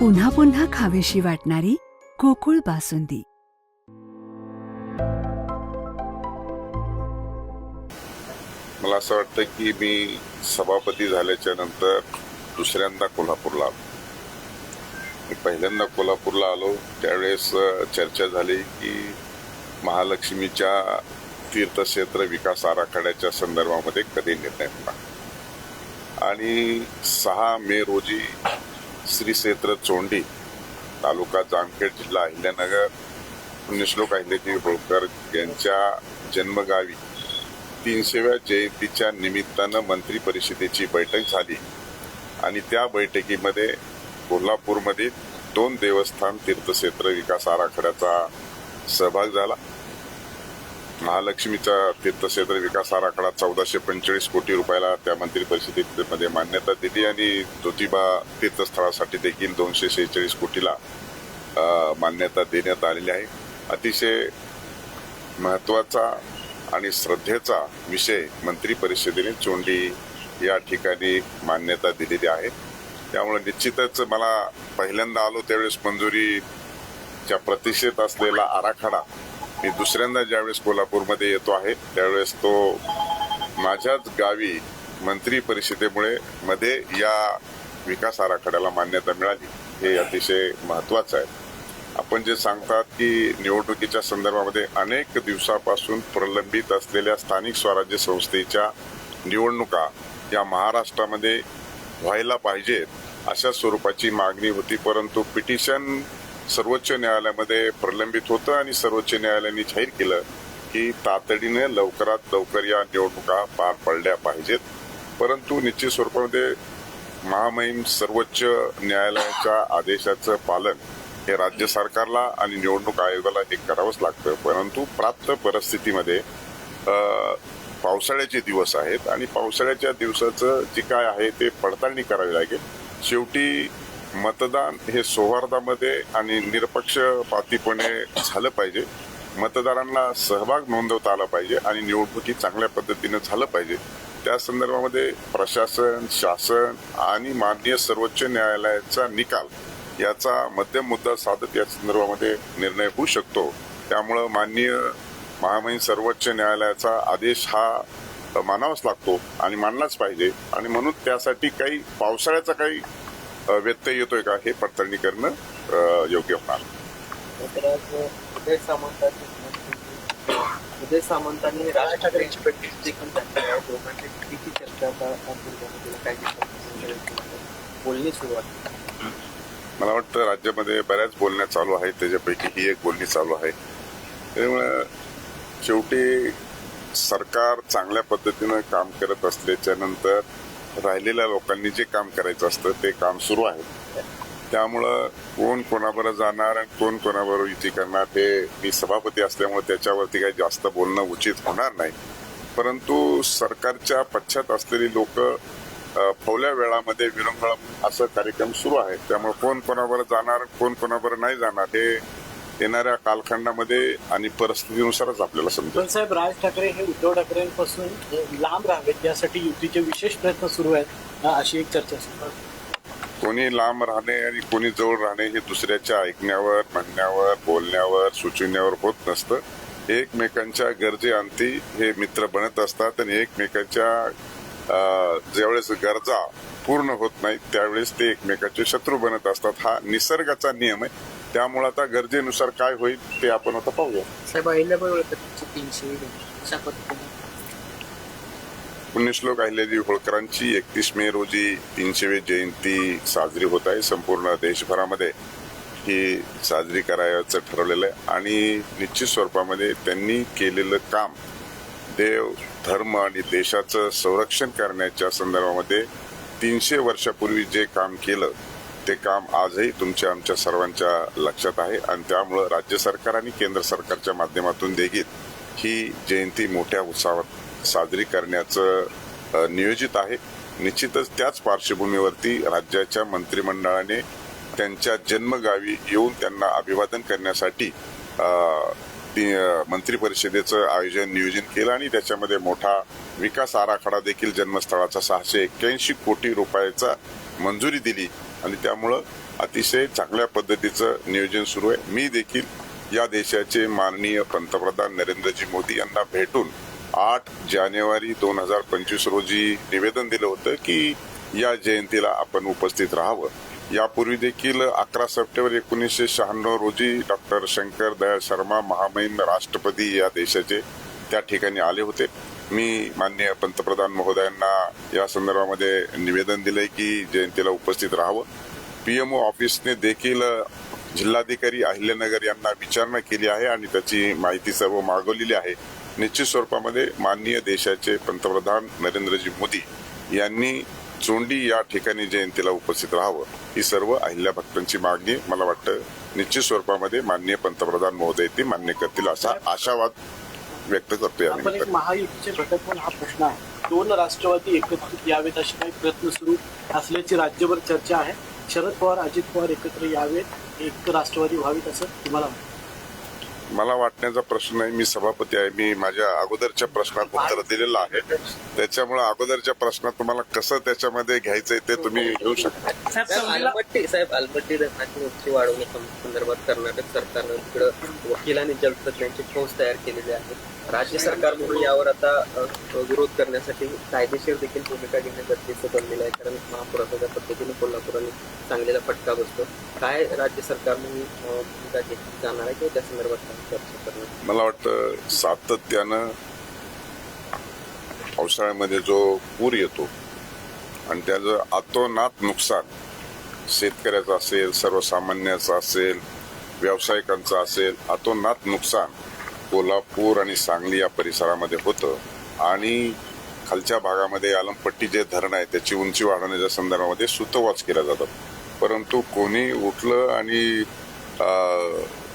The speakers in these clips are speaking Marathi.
पुन्हा पुन्हा खावेशी वाटणारी गोकुळ बासुंदी. मला असं वाटतं की मी सभापती झाल्याच्यानंतर दुसऱ्यांदा कोल्हापूरला आलो. मी पहिल्यांदा कोल्हापूरला आलो त्यावेळेस चर्चा झाली की महालक्ष्मीच्या तीर्थक्षेत्र विकास आराखड्याच्या संदर्भामध्ये कधी निर्णय होणार? आणि सहा मे रोजी श्री क्षेत्र चोंडी तालुका जामखेड जिल्हा अहिल्यानगर पुण्यश्लोक अहिल्याजी होळकर यांच्या जन्मगावी तीनशेव्या जयंतीच्या निमित्तानं मंत्री परिषदेची बैठक झाली आणि त्या बैठकीमध्ये कोल्हापूरमध्ये दोन देवस्थान तीर्थक्षेत्र विकास आराखड्याचा सहभाग झाला. महालक्ष्मीचा तीर्थक्षेत्र विकास आराखडा चौदाशे पंचेचाळीस कोटी रुपयाला त्या मंत्री परिषदेमध्ये मान्यता दिली आणि ज्योतिबा तीर्थस्थळासाठी देखील दोनशे शेहेचाळीस कोटीला मान्यता देण्यात आलेली आहे. अतिशय महत्त्वाचा आणि श्रद्धेचा विषय मंत्री परिषदेने चोंडी या ठिकाणी मान्यता दिलेली आहे. त्यामुळे निश्चितच मला पहिल्यांदा आलो त्यावेळेस मंजुरीच्या प्रतीक्षेत असलेला आराखडा मी दुसऱ्यांदा ज्यावेळेस कोल्हापूरमध्ये येतो आहे त्यावेळेस तो माझ्याच गावी मंत्री परिषदेमुळे मध्ये या विकास आराखड्याला मान्यता मिळाली. हे अतिशय महत्वाचं आहे. आपण जे सांगतात की निवडणुकीच्या संदर्भामध्ये अनेक दिवसापासून प्रलंबित असलेल्या स्थानिक स्वराज्य संस्थेच्या निवडणुका या महाराष्ट्रामध्ये व्हायला पाहिजेत अशा स्वरूपाची मागणी होती परंतु पिटिशन सर्वोच्च न्यायालयामध्ये प्रलंबित होतं आणि सर्वोच्च न्यायालयाने जाहीर केलं की तातडीने लवकरात लवकर या निवडणुका पार पडल्या पाहिजेत. परंतु निश्चित स्वरूपामध्ये महामहिम सर्वोच्च न्यायालयाच्या आदेशाचं पालन हे राज्य सरकारला आणि निवडणूक आयोगाला हे करावंच लागतं. परंतु प्राप्त परिस्थितीमध्ये पावसाळ्याचे दिवस आहेत आणि पावसाळ्याच्या दिवसाचं जे काय आहे ते पडताळणी करावी लागेल. शेवटी मतदान हे सौहार्दामध्ये आणि निरपक्षपातीपणे झालं पाहिजे. मतदारांना सहभाग नोंदवता आला पाहिजे आणि निवडणुकी चांगल्या पद्धतीनं झालं पाहिजे. त्या संदर्भामध्ये प्रशासन शासन आणि माननीय सर्वोच्च न्यायालयाचा निकाल याचा मध्यम मुद्दा साधत या संदर्भामध्ये निर्णय होऊ शकतो. त्यामुळं माननीय महामहिम सर्वोच्च न्यायालयाचा आदेश हा मानावाच लागतो आणि मानलाच पाहिजे. आणि म्हणून त्यासाठी काही पावसाळ्याचा काही व्यत्यय येतोय का हे पडताळणी करणं योग्य होणार. उदय सामंतांनी उदय सामंतांनी राज ठाकरेंची प्रॅक्टिस देखील झाली आहे दोघांची किती चर्चा बोलणी मला वाटतं राज्यामध्ये बऱ्याच बोलण्या चालू आहेत त्याच्यापैकी ही एक बोलणी चालू आहे. त्यामुळे शेवटी सरकार चांगल्या पद्धतीनं काम करत असल्याच्या नंतर राहिलेल्या लोकांनी जे काम करायचं असतं ते काम सुरू आहे. त्यामुळं कोण कोणाबरोबर जाणार आणि कोण कोणाबरोबर युती करणार हे मी सभापती असल्यामुळे त्याच्यावरती काही जास्त बोलणं उचित होणार नाही. परंतु सरकारच्या पश्चात असलेली लोक फवल्या वेळामध्ये विरंगुळा असं कार्यक्रम सुरू आहे. त्यामुळे कोण कोणाबरोबर जाणार कोण कोणाबरोबर नाही जाणार हे येणाऱ्या कालखंडामध्ये आणि परिस्थितीनुसारच आपल्याला समजेल. पण साहेब राज ठाकरे हे उद्धव ठाकरेंपासून लांब राहावेत यासाठी युतीचे विशेष प्रयत्न सुरू आहेत अशी एक चर्चा सुरू आहे कोणी लांब राहणे आणि कोणी जवळ राहणे हे दुसऱ्याच्या ऐकण्यावर म्हणण्यावर बोलण्यावर सुचविण्यावर होत नसतं. एकमेकांच्या गरजेअंती हे मित्र बनत असतात आणि एकमेकांच्या अं, ज्यावेळेस गरजा पूर्ण होत नाहीत त्यावेळेस ते एकमेकाचे शत्रू बनत असतात. हा निसर्गाचा नियम आहे. त्यामुळे आता गरजेनुसार काय होईल ते आपण आता पाहूया. साहेब अहिल्याबाई होळकरची तीनशे पुण्यश्लोक अहिल्यादेवी होळकरांची एकतीस मे रोजी तीनशेवी जयंती साजरी होत आहे. संपूर्ण देशभरामध्ये ही साजरी करायचं ठरवलेलं आहे. आणि निश्चित स्वरूपामध्ये त्यांनी केलेलं काम देव धर्म आणि देशाचं संरक्षण करण्याच्या संदर्भामध्ये तीनशे वर्षापूर्वी जे काम केलं ते काम आजही तुमच्या आमच्या सर्वांच्या लक्षात आहे आणि त्यामुळं राज्य सरकार आणि केंद्र सरकारच्या माध्यमातून देखील ही जयंती मोठ्या उत्साहात साजरी करण्याचं नियोजित आहे. निश्चितच त्याच पार्श्वभूमीवरती राज्याच्या मंत्रिमंडळाने त्यांच्या जन्मगावी येऊन त्यांना अभिवादन करण्यासाठी मंत्री परिषदेचं आयोजन नियोजन केलं आणि त्याच्यामध्ये मोठा विकास आराखडा देखील जन्मस्थळाचा सहाशे एक्क्याऐंशी कोटी रुपयाचा मंजुरी दिली आणि त्यामुळं अतिशय चांगल्या पद्धतीचं नियोजन सुरू आहे. मी देखील या देशाचे माननीय पंतप्रधान नरेंद्रजी मोदी यांना भेटून आठ जानेवारी दोन हजार पंचवीस रोजी निवेदन दिलं होतं की या जयंतीला आपण उपस्थित राहावं. यापूर्वी देखील अकरा सप्टेंबर एकोणीसशे शहाण्णव रोजी डॉक्टर शंकर दयाळ शर्मा महामहिम राष्ट्रपती या देशाचे त्या ठिकाणी आले होते. मी माननीय पंतप्रधान महोदयांना या संदर्भामध्ये निवेदन दिलंय की जयंतीला उपस्थित राहावं. पीएमओ ऑफिसने देखील जिल्हाधिकारी अहिल्यानगर यांना विचारणा केली आहे आणि त्याची माहिती सर्व मागवलेली आहे. निश्चित स्वरूपामध्ये माननीय देशाचे पंतप्रधान नरेंद्रजी मोदी यांनी चोंडी या ठिकाणी जयंतीला उपस्थित राहावं ही सर्व अहिल्या भक्तांची मागणी मला वाटतं निश्चित स्वरूपामध्ये माननीय पंतप्रधान महोदय ती मान्य करतील असा आशावाद व्यक्त करतोय आपण एक महायुतीचे घटक म्हणून हा प्रश्न आहे. दोन राष्ट्रवादी एकत्रित यावेत असे काही प्रयत्न सुरू असल्याची राज्यभर चर्चा आहे. शरद पवार अजित पवार एकत्र यावेत एक राष्ट्रवादी व्हावीत असं तुम्हाला? मला वाटण्याचा प्रश्न नाही मी सभापती आहे मी माझ्या अगोदरच्या प्रश्नात उत्तर दिलेलं आहे. त्याच्यामुळे अगोदरच्या प्रश्नात तुम्हाला कसं त्याच्यामध्ये घ्यायचंय ते तुम्ही घेऊ शकता. साहेब साहेब चौंडीला आलमट्टी साहेब आलमट्टी धरणाची उंची वाढवण्या संदर्भात कर्नाटक सरकारनं इकडं वकील आणि जलतज्ञांची फौज तयार केलेली आहे. राज्य सरकार म्हणून यावर आता विरोध करण्यासाठी कायदेशीर देखील भूमिका घेणे गरजेचं बनलेलं आहे. कारण महापुराच्या पद्धतीने कोल्हापुराने चांगलेला फटका बसतो. काय राज्य सरकार म्हणून भूमिका घेतली जाणार आहे किंवा त्या संदर्भात चर्चा करणार मला वाटतं सातत्यानं पावसाळ्यामध्ये जो पूर येतो आणि त्याचं अतोनात नुकसान शेतकऱ्याचं असेल सर्वसामान्याचं असेल व्यावसायिकांचं असेल अतोनात नुकसान कोल्हापूर आणि सांगली या परिसरामध्ये होतं. आणि खालच्या भागामध्ये आलमपट्टी जे धरण आहे त्याची उंची वाढवण्याच्या संदर्भामध्ये सुतवाच केला जातात परंतु कोणी उठलं आणि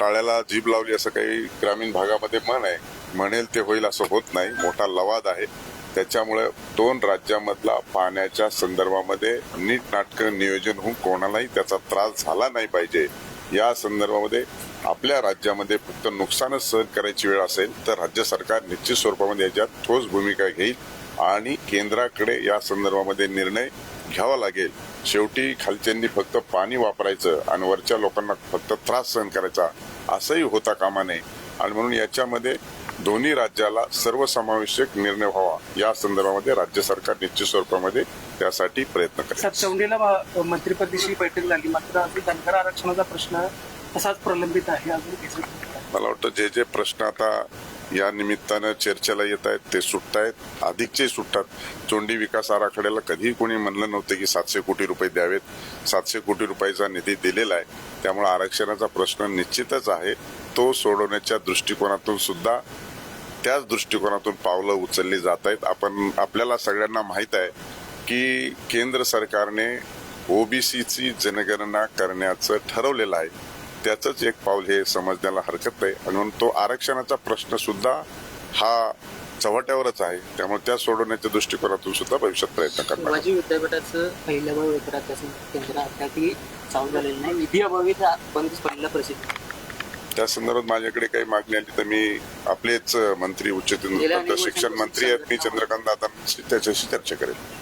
टाळ्याला जीभ लावली असं काही ग्रामीण भागामध्ये म्हण आहे. म्हणेल ते होईल असं होत नाही. मोठा लवाद आहे. त्याच्यामुळे दोन राज्यामधला पाण्याच्या संदर्भामध्ये नीट नाटकं नियोजन होऊन कोणालाही त्याचा त्रास झाला नाही पाहिजे. या संदर्भामध्ये आपल्या राज्यामध्ये फक्त नुकसानच सहन करायची वेळ असेल तर राज्य सरकार निश्चित स्वरूपामध्ये याच्यात ठोस भूमिका घेईल आणि केंद्राकडे या संदर्भामध्ये निर्णय घ्यावा लागेल. शेवटी खालच्यांनी फक्त पाणी वापरायचं आणि वरच्या लोकांना फक्त त्रास सहन करायचा असंही होता कामा नये. आणि म्हणून याच्यामध्ये दोन्ही राज्याला सर्वसमावेशक निर्णय व्हावा. या संदर्भामध्ये राज्य सरकार निश्चित स्वरूपामध्ये त्यासाठी प्रयत्न करेल साहेब चौंडीला मा- मंत्रिपदाची बैठक झाली. मात्र अजून धनगर आरक्षणाचा प्रश्न तसाच प्रलंबित आहे. अजून? मला वाटतं जे जे प्रश्न आता या निमित्तानं चर्चेला येत आहेत ते सुटत आहेत. अधिकचे सुटतात. चोंडी विकास आराखड्याला कधीही कोणी म्हणलं नव्हतं की सातशे कोटी रुपये द्यावेत. सातशे कोटी रुपयाचा निधी दिलेला आहे. त्यामुळे आरक्षणाचा प्रश्न निश्चितच आहे. तो सोडवण्याच्या दृष्टिकोनातून सुद्धा त्याच दृष्टिकोनातून पावलं उचलली जात आहेत. आपण आपल्याला सगळ्यांना माहीत आहे की केंद्र सरकारने ओबीसीची जनगणना करण्याचं ठरवलेलं आहे. त्याचंच एक पाऊल हे समजण्याला हरकत नाही आणि म्हणून तो आरक्षणाचा प्रश्न सुद्धा हा चव्हाट्यावरच आहे. त्यामुळे त्या सोडवण्याच्या दृष्टिकोनातून सुद्धा भविष्यात प्रयत्न करणार विद्यापीठाचं पहिल्या त्या संदर्भात माझ्याकडे काही मागणी आली तर मी आपलेच मंत्री उच्च शिक्षण मंत्री आहेत. मी चंद्रकांत दादांशी त्याच्याशी चर्चा करेल.